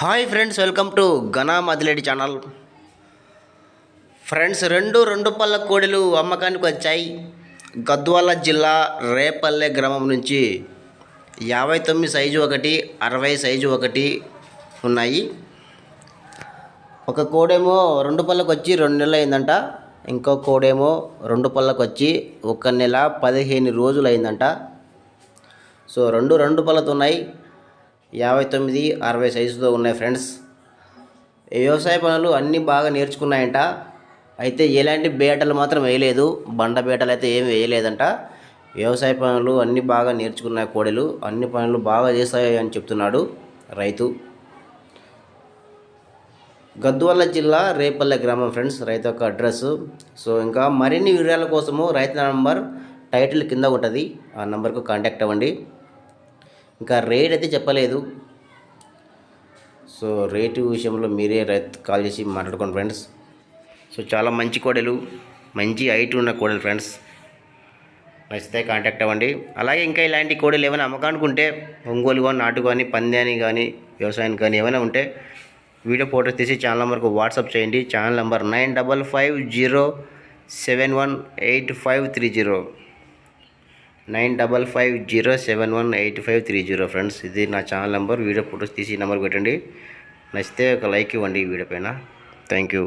Hi friends welcome to Ghana మదిలేడి channel. Friends రెండు రెండు పళ్ళ కోడిలు అమ్మకానికి వచ్చాయి. గద్వాల జిల్లా రేపల్లె గ్రామం నుంచి యాభై తొమ్మిది సైజు ఒకటి అరవై సైజు ఒకటి ఉన్నాయి. ఒక కోడేమో రెండు పళ్ళకు వచ్చి రెండు నెలలు అయిందంట. ఇంకో కోడేమో రెండు పళ్ళకు వచ్చి ఒక నెల పదిహేను రోజులు అయిందంట. సో రెండు రెండు పళ్ళతో ఉన్నాయి. యాభై తొమ్మిది అరవై సైజుతో ఉన్నాయి ఫ్రెండ్స్. వ్యవసాయ పనులు అన్నీ బాగా నేర్చుకున్నాయంట. అయితే ఎలాంటి బేటలు మాత్రం వేయలేదు. బండ బేటలు అయితే ఏం వేయలేదంట. వ్యవసాయ పనులు అన్నీ బాగా నేర్చుకున్నాయి కోడలు. అన్ని పనులు బాగా చేస్తాయి అని చెప్తున్నాడు రైతు. గద్వాల జిల్లా రేపల్లె గ్రామం ఫ్రెండ్స్ రైతు యొక్క అడ్రస్. సో ఇంకా మరిన్ని వివరాల కోసము రైతు నంబర్ టైటిల్ కింద ఉంటుంది. ఆ నెంబర్కు కాంటాక్ట్ అవ్వండి. ఇంకా రేట్ అయితే చెప్పలేదు. సో రేటు విషయంలో మీరే రైతు కాల్ చేసి మాట్లాడుకోండి ఫ్రెండ్స్ సో చాలా మంచి కోడలు మంచి హైట్ ఉన్న కోడలు ఫ్రెండ్స్ నచ్చితే కాంటాక్ట్ అవ్వండి. అలాగే ఇంకా ఇలాంటి కోడలు ఏమైనా అమ్మకానికి ఉంటే ఒంగోలు కానీ నాటు కానీ పందాని కానీ వ్యవసాయానికి కానీ ఏమైనా ఉంటే వీడియో ఫోటోస్ తీసి ఛానల్ నెంబర్కు వాట్సాప్ చేయండి. Channel number nine double five zero seven one eight five three zero. Nine double five zero seven one eight five three zero friends. ఇది నా ఛానల్ నెంబర్. వీడియో ఫొటోస్ తీసి number పెట్టండి. నచ్చితే ఒక like ఇవ్వండి ఈ వీడియో పైన. Thank you.